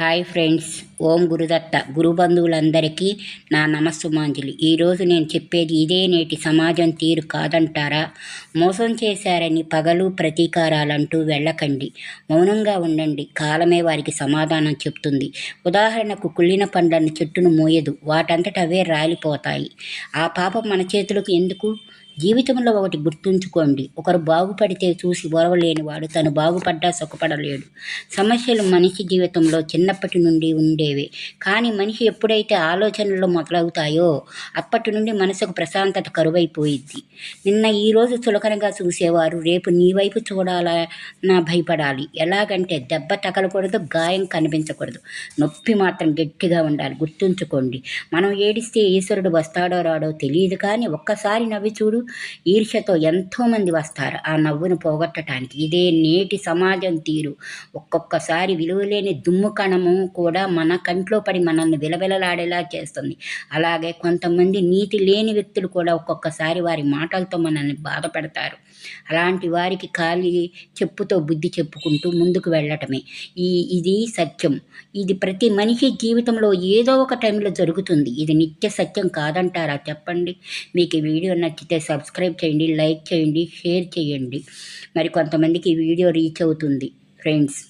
Hi friends Om Gurudatta. గురు బంధువులందరికీ నా నమస్సుమాంజలి. ఈరోజు నేను చెప్పేది ఇదే నేటి సమాజం తీరు కాదంటారా? మోసం చేశారని పగలు ప్రతీకారాలంటూ వెళ్ళకండి. మౌనంగా ఉండండి. కాలమే వారికి సమాధానం చెప్తుంది. ఉదాహరణకు కుళ్ళిన పండ్లను చెట్టును మోయదు. వాటంతట అవే రాలిపోతాయి. ఆ పాపం మన చేతులకు ఎందుకు? జీవితంలో ఒకటి గుర్తుంచుకోండి. ఒకరు బాగుపడితే చూసి వాడు తను బాగుపడ్డా సుఖపడలేడు. సమస్యలు మనిషి జీవితంలో చిన్నప్పటి నుండి ఉండే ఉండేవి. కానీ మనిషి ఎప్పుడైతే ఆలోచనలు మొదలవుతాయో అప్పటి నుండి మనసుకు ప్రశాంతత కరువైపోయిద్ది. నిన్న ఈరోజు చులకనగా చూసేవారు రేపు నీ వైపు చూడాలా నా భయపడాలి. ఎలాగంటే దెబ్బ తగలకూడదు గాయం కనిపించకూడదు. నొప్పి మాత్రం గట్టిగా ఉండాలి గుర్తుంచుకోండి. మనం ఏడిస్తే ఈశ్వరుడు వస్తాడో రాడో తెలియదు కానీ ఒక్కసారి నవ్వి చూడు ఈర్ష్యతో ఎంతోమంది వస్తారు. ఆ నవ్వును పోగొట్టడానికి ఇదే నేటి సమాజం తీరు. ఒక్కొక్కసారి విలువలేని దుమ్ము కణము కూడా మన కంట్లో పడి మనల్ని విలవిలలాడేలా చేస్తుంది. అలాగే కొంతమంది నీతి లేని వ్యక్తులు కూడా ఒక్కొక్కసారి వారి మాటలతో మనల్ని బాధ పెడతారు. అలాంటి వారికి ఖాళీ చెప్పుతో బుద్ధి చెప్పుకుంటూ ముందుకు వెళ్ళటమే. ఈ ఇది సత్యం. ఇది ప్రతి మనిషి జీవితంలో ఏదో ఒక టైంలో జరుగుతుంది. ఇది నిత్య సత్యం కాదంటారా? చెప్పండి. మీకు ఈ వీడియో నచ్చితే సబ్స్క్రైబ్ చేయండి లైక్ చేయండి షేర్ చేయండి. మరి కొంతమందికి ఈ వీడియో రీచ్ అవుతుంది. ఫ్రెండ్స్